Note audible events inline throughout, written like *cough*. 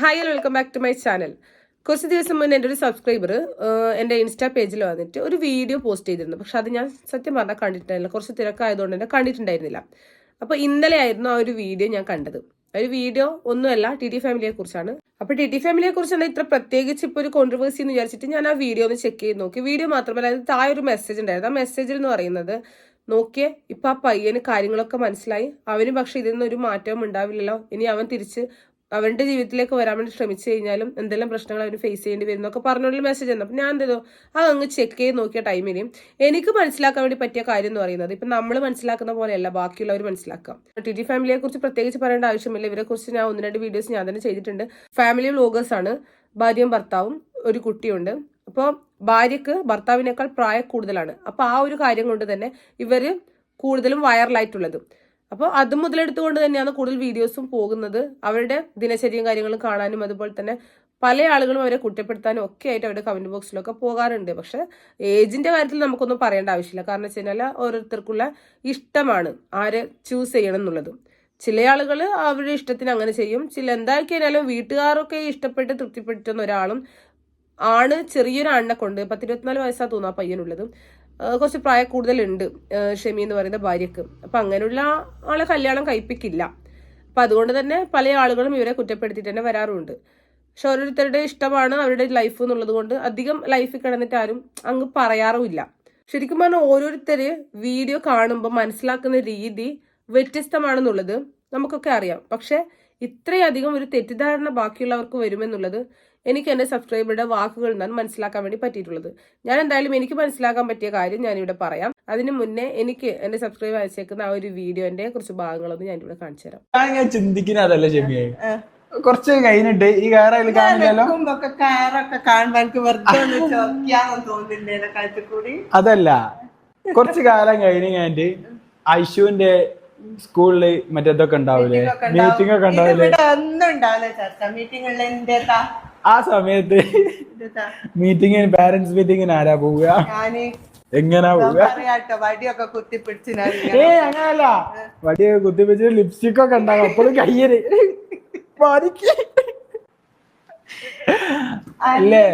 Hi welcome back to my channel കുറച്ച് ദിവസം മുന്നേ എന്റെ ഒരു സബ്സ്ക്രൈബർ എന്റെ ഇൻസ്റ്റാ പേജിൽ വന്നിട്ട് ഒരു വീഡിയോ പോസ്റ്റ് ചെയ്തിരുന്നു. പക്ഷെ അത് ഞാൻ സത്യം പറഞ്ഞാൽ കണ്ടിട്ടുണ്ടായിരുന്നില്ല കുറച്ച് തിരക്കായതുകൊണ്ട് തന്നെ കണ്ടിട്ടുണ്ടായിരുന്നില്ല. അപ്പോൾ ഇന്നലെ ആയിരുന്നു ആ ഒരു വീഡിയോ ഞാൻ കണ്ടത്. ഒരു വീഡിയോ ഒന്നുമല്ല ടി ടി ഫാമിലിയെ കുറിച്ചാണ്. അപ്പോൾ ടി ടി ഫാമിലിയെ കുറിച്ചാണ് ഇത്ര പ്രത്യേകിച്ച് ഇപ്പോൾ ഒരു കോൺട്രവേഴ്സി എന്ന് വിചാരിച്ചിട്ട് ഞാൻ ആ വീഡിയോ ഒന്ന് ചെക്ക് ചെയ്ത് നോക്കി. വീഡിയോ മാത്രമല്ല അതിൽ താഴെ ഒരു മെസ്സേജ് ഉണ്ടായിരുന്നു. ആ മെസ്സേജിൽ എന്ന് പറയുന്നത് നോക്കിയേ ഇപ്പൊ ആ പയ്യന് കാര്യങ്ങളൊക്കെ മനസ്സിലായി. അവന് പക്ഷെ ഇതിൽ നിന്ന് ഒരു മാറ്റവും ഉണ്ടാവില്ലല്ലോ. ഇനി അവൻ തിരിച്ച് അവന്റെ ജീവിതത്തിലേക്ക് വരാൻ വേണ്ടി ശ്രമിച്ചു കഴിഞ്ഞാലും എന്തെല്ലാം പ്രശ്നങ്ങൾ അവർ ഫേസ് ചെയ്യേണ്ടി വരും എന്നൊക്കെ പറഞ്ഞുള്ള മെസ്സേജ് തന്നെ അപ്പം ഞാൻ എന്തോ അത് അങ്ങ് ചെക്ക് ചെയ്ത് നോക്കിയ ടൈമിൽ എനിക്ക് മനസ്സിലാക്കാൻ വേണ്ടി പറ്റിയ കാര്യം എന്ന് പറയുന്നത് ഇപ്പം നമ്മൾ മനസ്സിലാക്കുന്ന പോലെയല്ല ബാക്കിയുള്ളവർ മനസ്സിലാക്കാം. ടി ടി ഫാമിലിയെ കുറിച്ച് പ്രത്യേകിച്ച് പറയേണ്ട ആവശ്യമില്ല. ഇവരെ കുറിച്ച് ഞാൻ ഒന്ന് രണ്ട് വീഡിയോസ് ഞാൻ തന്നെ ചെയ്തിട്ടുണ്ട്. ഫാമിലി വ്ലോഗേഴ്സ് ആണ്. ഭാര്യയും ഭർത്താവും ഒരു കുട്ടിയുണ്ട്. അപ്പോൾ ഭാര്യക്ക് ഭർത്താവിനേക്കാൾ പ്രായം കൂടുതലാണ്. അപ്പോൾ ആ ഒരു കാര്യം കൊണ്ട് തന്നെ ഇവർ കൂടുതലും വൈറലായിട്ടുള്ളത് അപ്പോൾ അത് മുതലെടുത്തുകൊണ്ട് തന്നെയാണ് കൂടുതൽ വീഡിയോസും പോകുന്നത്. അവരുടെ ദിനചര്യയും കാര്യങ്ങളും കാണാനും അതുപോലെ തന്നെ പല ആളുകളും അവരെ കുറ്റപ്പെടുത്താനും ഒക്കെ ആയിട്ട് അവരുടെ കമന്റ് ബോക്സിലൊക്കെ പോകാറുണ്ട്. പക്ഷെ ഏജിന്റെ കാര്യത്തിൽ നമുക്കൊന്നും പറയേണ്ട ആവശ്യമില്ല. കാരണം വെച്ച് കഴിഞ്ഞാൽ ഓരോരുത്തർക്കുള്ള ഇഷ്ടമാണ് ആരെ ചൂസ് ചെയ്യണം എന്നുള്ളതും. ചില ആളുകൾ അവരുടെ ഇഷ്ടത്തിന് അങ്ങനെ ചെയ്യും. ചില എന്താക്കി കഴിഞ്ഞാലും വീട്ടുകാരൊക്കെ ഇഷ്ടപ്പെട്ട് തൃപ്തിപ്പെട്ടുന്ന ഒരാളും ആണ് ചെറിയൊരു ആണിനെ കൊണ്ട് പത്തിരുപത്തിനാല് വയസ്സാ തോന്നുന്നു ആ പയ്യനുള്ളത്. കുറച്ച് പ്രായ കൂടുതലുണ്ട് ഷെമി എന്ന് പറയുന്ന ഭാര്യക്ക്. അപ്പൊ അങ്ങനെയുള്ള ആളെ കല്യാണം കഴിപ്പിക്കില്ല. അപ്പൊ അതുകൊണ്ട് തന്നെ പല ആളുകളും ഇവരെ കുറ്റപ്പെടുത്തിയിട്ട് തന്നെ വരാറുണ്ട്. പക്ഷെ ഓരോരുത്തരുടെ ഇഷ്ടമാണ് അവരുടെ ലൈഫ് എന്നുള്ളത് കൊണ്ട് അധികം ലൈഫിൽ കിടന്നിട്ട് ആരും അങ്ങ് പറയാറുമില്ല. ശരിക്കും പറഞ്ഞാൽ ഓരോരുത്തര് വീഡിയോ കാണുമ്പോൾ മനസ്സിലാക്കുന്ന രീതി വ്യത്യസ്തമാണെന്നുള്ളത് നമുക്കൊക്കെ അറിയാം. പക്ഷെ ഇത്രയധികം ഒരു തെറ്റിദ്ധാരണ ബാക്കിയുള്ളവർക്ക് വരുമെന്നുള്ളത് എനിക്ക് എന്റെ സബ്സ്ക്രൈബറുടെ വാക്കുകളിൽ നിന്നാണ് മനസ്സിലാക്കാൻ വേണ്ടി പറ്റിയിട്ടുള്ളത്. ഞാൻ എന്തായാലും എനിക്ക് മനസ്സിലാക്കാൻ പറ്റിയ കാര്യം ഞാനിവിടെ പറയാം. അതിന് മുന്നേ എനിക്ക് എന്റെ സബ്സ്ക്രൈബ് അയച്ചേക്കുന്ന ആ ഒരു വീഡിയോന്റെ കുറച്ച് ഭാഗങ്ങളൊന്ന് ഞാനിവിടെ കാണിച്ചു തരാം. ഞാൻ ഞാൻ ചിന്തിക്കുന്ന അതല്ല ഷെമിയെ കുറച്ച് കഴിഞ്ഞിട്ട് ഈ കാറയിൽ കാണില്ലല്ലോ? *laughs* അതല്ല. കുറച്ച് കാലം കഴിഞ്ഞ് ഞാൻ ഐശുവിന്റെ സ്കൂളിൽ മറ്റേതൊക്കെ ഉണ്ടാവില്ലേ മീറ്റിംഗ് ഒക്കെ ഉണ്ടാവില്ലേ? ഒന്നും ഉണ്ടാവില്ല ചർച്ച എന്തേതാ ആ സമയത്ത് മീറ്റിംഗ് മീറ്റിങ്ങിന് പാരന്റ്സ് മീറ്റിംഗിന് ആരാ പോവുക? എങ്ങനാ പോവുക? വടിയൊക്കെ കുത്തിപ്പിടിച്ച് ഏ അങ്ങനല്ല. വടിയൊക്കെ കുത്തിപ്പിടിച്ച് ലിപ്സ്റ്റിക് ഒക്കെ ഉണ്ടാകും അപ്പോഴും കയ്യര്. അല്ലേ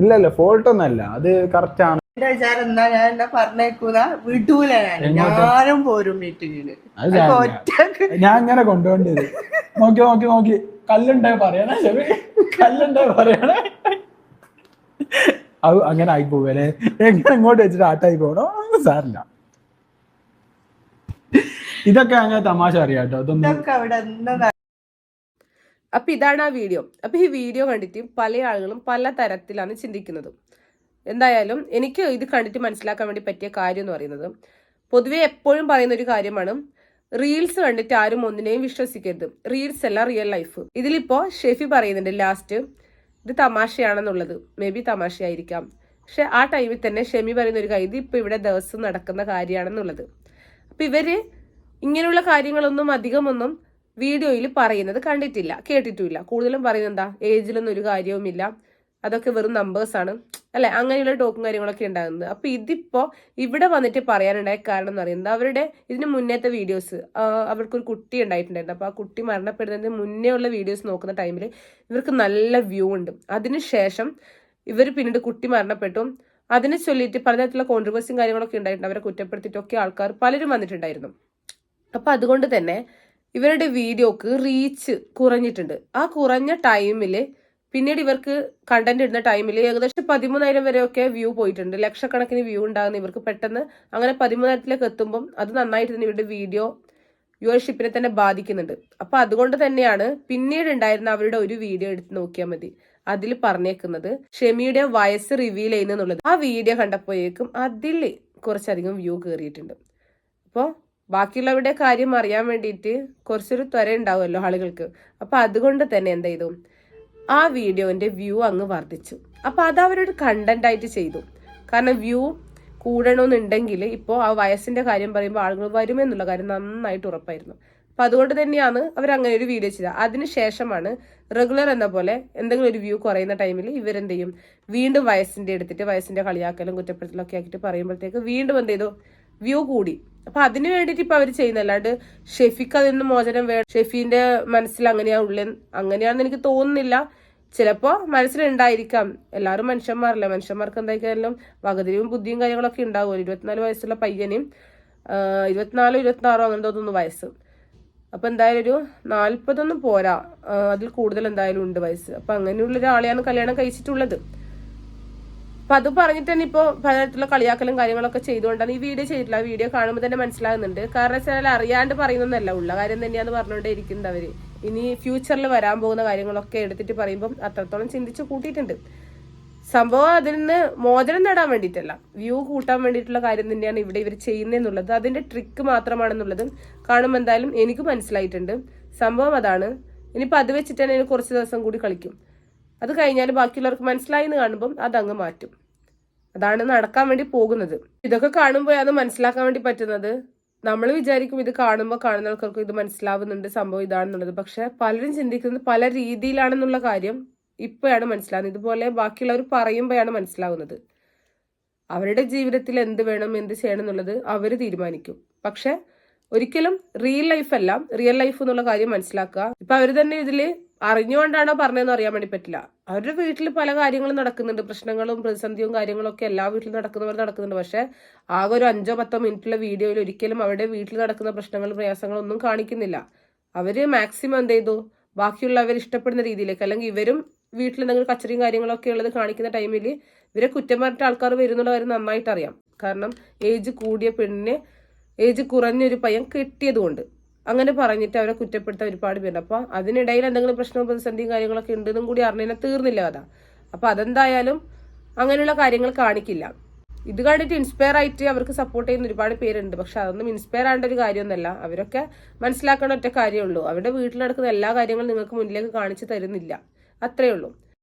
ഇല്ലല്ല ഫോൾട്ട് ഒന്നല്ല അത് കറക്റ്റ് ആണ്. എന്റെ വിചാരം എന്താ ഞാൻ എന്നെ പറഞ്ഞേക്കൂല. വിടൂല ഞാൻ. ഞാനും പോരും മീറ്റിങ്ങിന്. ഞാൻ ഇങ്ങനെ കൊണ്ടുപോകേണ്ടത് നോക്കി നോക്കി നോക്കി. കല്ലുണ്ടായി പറയണേ കല്ലുണ്ടായി പറയണേ. അത് അങ്ങനെ ആയി പോവല്ലേ എങ്ങനെ ഇങ്ങോട്ട് വെച്ചിട്ട് ആട്ടായി പോകണോ സാറില്ല ഇതൊക്കെ അങ്ങനെ തമാശ അറിയാട്ടോ. അതൊന്നും അപ്പൊ ഇതാണ് ആ വീഡിയോ. അപ്പൊ ഈ വീഡിയോ കണ്ടിട്ട് പല ആളുകളും പല തരത്തിലാണ് ചിന്തിക്കുന്നത്. എന്തായാലും എനിക്ക് ഇത് കണ്ടിട്ട് മനസ്സിലാക്കാൻ വേണ്ടി പറ്റിയ കാര്യം എന്ന് പറയുന്നത് പൊതുവെ എപ്പോഴും പറയുന്ന ഒരു കാര്യമാണ് റീൽസ് കണ്ടിട്ട് ആരും ഒന്നിനെയും വിശ്വസിക്കരുത്. റീൽസ് അല്ല റിയൽ ലൈഫ് ഇതിലിപ്പോ ഷെഫി പറയുന്നുണ്ട് ലാസ്റ്റ് ഇത് തമാശയാണെന്നുള്ളത്. May be തമാശയായിരിക്കാം. പക്ഷെ ആ ടൈമിൽ തന്നെ ഷെമി പറയുന്ന ഒരു കാര്യം ഇത് ഇപ്പൊ ഇവിടെ ദിവസം നടക്കുന്ന കാര്യമാണെന്നുള്ളത്. അപ്പൊ ഇവർ ഇങ്ങനെയുള്ള കാര്യങ്ങളൊന്നും അധികമൊന്നും വീഡിയോയിൽ പറയുന്നത് കണ്ടിട്ടില്ല കേട്ടിട്ടുമില്ല. കൂടുതലും പറയുന്നത് എന്താ ഏജിലൊന്നും ഒരു കാര്യവുമില്ല. അതൊക്കെ വെറും നമ്പേഴ്സ് ആണ്. അല്ലെ? അങ്ങനെയുള്ള ടോക്കും കാര്യങ്ങളൊക്കെ ഉണ്ടാകുന്നത്. അപ്പൊ ഇതിപ്പോ ഇവിടെ വന്നിട്ട് പറയാനുണ്ടായ കാരണം എന്ന് പറയുന്നത് അവരുടെ ഇതിന് മുന്നേത്തെ വീഡിയോസ് അവർക്കൊരു കുട്ടി ഉണ്ടായിട്ടുണ്ടായിരുന്നു. അപ്പൊ ആ കുട്ടി മരണപ്പെടുന്നതിന് മുന്നേ ഉള്ള വീഡിയോസ് നോക്കുന്ന ടൈമിൽ ഇവർക്ക് നല്ല വ്യൂ ഉണ്ട്. അതിനുശേഷം ഇവർ പിന്നീട് കുട്ടി മരണപ്പെട്ടു. അതിനെ ചൊല്ലിയിട്ട് പലതരത്തിലുള്ള കോൺട്രവേഴ്സിയും കാര്യങ്ങളൊക്കെ ഉണ്ടായിട്ടുണ്ട്. അവരെ കുറ്റപ്പെടുത്തിയിട്ടൊക്കെ ആൾക്കാർ പലരും വന്നിട്ടുണ്ടായിരുന്നു. അപ്പൊ അതുകൊണ്ട് തന്നെ ഇവരുടെ വീഡിയോക്ക് റീച്ച് കുറഞ്ഞിട്ടുണ്ട്. ആ കുറഞ്ഞ ടൈമിൽ പിന്നീട് ഇവർക്ക് കണ്ടന്റ് ഇടുന്ന ടൈമിൽ ഏകദേശം പതിമൂന്നായിരം വരെയൊക്കെ വ്യൂ പോയിട്ടുണ്ട്. ലക്ഷക്കണക്കിന് വ്യൂ ഉണ്ടാകുന്ന ഇവർക്ക് പെട്ടെന്ന് അങ്ങനെ പതിമൂന്നായിരത്തിലേക്ക് എത്തുമ്പം അത് നന്നായിട്ട് തന്നെ ഇവരുടെ വീഡിയോ വ്യൂവർഷിപ്പിനെ തന്നെ ബാധിക്കുന്നുണ്ട്. അപ്പൊ അതുകൊണ്ട് തന്നെയാണ് പിന്നീട് ഉണ്ടായിരുന്ന അവരുടെ ഒരു വീഡിയോ എടുത്ത് നോക്കിയാൽ മതി. അതിൽ പറഞ്ഞേക്കുന്നത് ഷെമിയുടെ വയസ്സ് റിവീൽ ചെയ്യുന്നുള്ളത്. ആ വീഡിയോ കണ്ടപ്പോഴേക്കും അതിൽ കുറച്ചധികം വ്യൂ കയറിയിട്ടുണ്ട് അപ്പോൾ ബാക്കിയുള്ളവരുടെ കാര്യം അറിയാൻ വേണ്ടിയിട്ട് കുറച്ചൊരു ത്വര ഉണ്ടാവുമല്ലോ ആളുകൾക്ക്. അപ്പൊ അതുകൊണ്ട് തന്നെ എന്ത് ചെയ്തു? ആ വീഡിയോന്റെ വ്യൂ അങ്ങ് വർദ്ധിച്ചു. അപ്പൊ അത് അവരൊരു കണ്ടന്റ് ആയിട്ട് ചെയ്തു. കാരണം വ്യൂ കൂടണമെന്നുണ്ടെങ്കിൽ ഇപ്പോൾ ആ വയസ്സിന്റെ കാര്യം പറയുമ്പോൾ ആളുകൾ വരുമെന്നുള്ള കാര്യം നന്നായിട്ട് ഉറപ്പായിരുന്നു. അപ്പൊ അതുകൊണ്ട് തന്നെയാണ് അവർ അങ്ങനെ ഒരു വീഡിയോ ചെയ്തത്. അതിനുശേഷമാണ് റെഗുലർ എന്ന പോലെ എന്തെങ്കിലും ഒരു വ്യൂ കുറയുന്ന ടൈമിൽ ഇവരെന്ത് ചെയ്യും വീണ്ടും വയസ്സിന്റെ എടുത്തിട്ട് വയസ്സിന്റെ കളിയാക്കലും കുറ്റപ്പെടുത്തലും ഒക്കെ ആക്കിയിട്ട് പറയുമ്പോഴത്തേക്ക് വീണ്ടും എന്ത് ചെയ്തു വ്യൂ കൂടി. അപ്പൊ അതിന് വേണ്ടിയിട്ട് ഇപ്പൊ അവർ ചെയ്യുന്ന അല്ലാണ്ട് ഷെഫിക്ക് അതിൽ നിന്ന് മോചനം വേണം ഷെഫിന്റെ മനസ്സിൽ അങ്ങനെയാണ് ഉള്ളിൽ അങ്ങനെയാണെന്ന് എനിക്ക് തോന്നുന്നില്ല. ചിലപ്പോ മനസ്സിലുണ്ടായിരിക്കാം. എല്ലാവരും മനുഷ്യന്മാരല്ലേ? മനുഷ്യന്മാർക്ക് എന്തായാലും വകതിരിവും ബുദ്ധിയും കാര്യങ്ങളൊക്കെ ഉണ്ടാവും. ഇരുപത്തിനാല് വയസ്സുള്ള പയ്യനെയും ഇരുപത്തിനാലോ ഇരുപത്തി ആറോ അങ്ങനെ തോന്നുന്നു വയസ്സ്. അപ്പൊ എന്തായാലും ഒരു നാല്പതൊന്നും പോരാ. അതിൽ കൂടുതൽ എന്തായാലും ഉണ്ട് വയസ്സ്. അപ്പൊ അങ്ങനെയുള്ള ഒരാളെയാണ് കല്യാണം കഴിച്ചിട്ടുള്ളത്. അപ്പൊ അത് പറഞ്ഞിട്ട് തന്നെ ഇപ്പൊ പലതരത്തിലുള്ള കളിയാക്കലും കാര്യങ്ങളൊക്കെ ചെയ്തുകൊണ്ടാണ് ഈ വീഡിയോ ചെയ്തിട്ടില്ല വീഡിയോ കാണുമ്പോൾ തന്നെ മനസ്സിലാകുന്നുണ്ട്. കാരണം വെച്ചാൽ അറിയാണ്ട് പറയുന്നൊന്നല്ല ഉള്ള കാര്യം തന്നെയാന്ന് പറഞ്ഞുകൊണ്ടേ ഇരിക്കുന്നത് അവർ. ഇനി ഫ്യൂച്ചറിൽ വരാൻ പോകുന്ന കാര്യങ്ങളൊക്കെ എടുത്തിട്ട് പറയുമ്പോൾ അത്രത്തോളം ചിന്തിച്ച് കൂട്ടിയിട്ടുണ്ട്. സംഭവം അതിൽ നിന്ന് മോചനം നേടാൻ വേണ്ടിയിട്ടല്ല. വ്യൂ കൂട്ടാൻ വേണ്ടിയിട്ടുള്ള കാര്യം തന്നെയാണ് ഇവിടെ ഇവർ ചെയ്യുന്നതെന്നുള്ളത് അതിന്റെ ട്രിക്ക് മാത്രമാണെന്നുള്ളത് കാണുമ്പോൾ എന്തായാലും എനിക്ക് മനസ്സിലായിട്ടുണ്ട്. സംഭവം അതാണ്. ഇനിയിപ്പോൾ അത് വെച്ചിട്ട് തന്നെ കുറച്ച് ദിവസം കൂടി കളിക്കും. അത് കഴിഞ്ഞാൽ ബാക്കിയുള്ളവർക്ക് മനസ്സിലായി എന്ന് കാണുമ്പം അതങ്ങ് മാറ്റും. അതാണ് നടക്കാൻ വേണ്ടി പോകുന്നത്. ഇതൊക്കെ കാണുമ്പോൾ കാണുമ്പോഴാണ് മനസ്സിലാക്കാൻ വേണ്ടി പറ്റുന്നത്? നമ്മൾ വിചാരിക്കും ഇത് കാണുമ്പോൾ കാണുന്ന ആൾക്കാർക്ക് ഇത് മനസ്സിലാവുന്നുണ്ട് സംഭവം ഇതാണെന്നുള്ളത്. പക്ഷെ പലരും ചിന്തിക്കുന്നത് പല രീതിയിലാണെന്നുള്ള കാര്യം ഇപ്പോഴാണ് മനസ്സിലാവുന്നത്. ഇതുപോലെ ബാക്കിയുള്ളവർ പറയുമ്പോഴാണ് മനസ്സിലാവുന്നത്. അവരുടെ ജീവിതത്തിൽ എന്ത് വേണം എന്ത് ചെയ്യണം എന്നുള്ളത് അവർ തീരുമാനിക്കും. പക്ഷെ ഒരിക്കലും റിയൽ ലൈഫ് അല്ല. റിയൽ ലൈഫ് എന്നുള്ള കാര്യം മനസ്സിലാക്കുക. ഇപ്പൊ അവർ തന്നെ ഇതിൽ അറിഞ്ഞുകൊണ്ടാണോ പറഞ്ഞതെന്ന് അറിയാൻ വേണ്ടി പറ്റില്ല. അവരുടെ വീട്ടിൽ പല കാര്യങ്ങളും നടക്കുന്നുണ്ട്. പ്രശ്നങ്ങളും പ്രതിസന്ധിയും കാര്യങ്ങളും ഒക്കെ എല്ലാ വീട്ടിലും നടക്കുന്നവർ നടക്കുന്നുണ്ട്. പക്ഷെ ആകെ ഒരു അഞ്ചോ പത്തോ മിനിറ്റുള്ള വീഡിയോയിൽ ഒരിക്കലും അവരുടെ വീട്ടിൽ നടക്കുന്ന പ്രശ്നങ്ങളും പ്രയാസങ്ങളും ഒന്നും കാണിക്കുന്നില്ല. അവർ മാക്സിമം എന്ത് ചെയ്തു? ബാക്കിയുള്ളവർ ഇഷ്ടപ്പെടുന്ന രീതിയിലേക്ക്. അല്ലെങ്കിൽ ഇവരും വീട്ടിൽ എന്തെങ്കിലും കച്ചറിയും കാര്യങ്ങളൊക്കെ ഉള്ളത് കാണിക്കുന്ന ടൈമിൽ ഇവരെ കുറ്റം പറഞ്ഞിട്ട് ആൾക്കാർ വരുന്നുള്ള കാര്യം നന്നായിട്ട് അറിയാം. കാരണം ഏജ് കൂടിയ പെണ്ണിനെ ഏജ് കുറഞ്ഞൊരു പയ്യൻ കെട്ടിയതുകൊണ്ട്. അങ്ങനെ പറഞ്ഞിട്ട് അവരെ കുറ്റപ്പെടുത്താൻ ഒരുപാട് പേരുണ്ട്. അപ്പൊ അതിനിടയിൽ എന്തെങ്കിലും പ്രശ്നവും പ്രതിസന്ധിയും കാര്യങ്ങളൊക്കെ ഉണ്ടെന്നും കൂടി അറിഞ്ഞാൽ തീർന്നില്ല കഥ അപ്പൊ അതെന്തായാലും അങ്ങനെയുള്ള കാര്യങ്ങൾ കാണിക്കില്ല. ഇത് കണ്ടിട്ട് ഇൻസ്പയർ ആയിട്ട് അവർക്ക് സപ്പോർട്ട് ചെയ്യുന്ന ഒരുപാട് പേരുണ്ട്. പക്ഷെ അതൊന്നും ഇൻസ്പയർ ആവേണ്ട ഒരു കാര്യമൊന്നുമല്ല. അവരൊക്കെ മനസ്സിലാക്കേണ്ട ഒറ്റ കാര്യമുള്ളൂ അവരുടെ വീട്ടിൽ നടക്കുന്ന എല്ലാ കാര്യങ്ങളും നിങ്ങൾക്ക് മുന്നിലേക്ക് കാണിച്ചു തരുന്നില്ല. അത്രേ ഉള്ളൂ.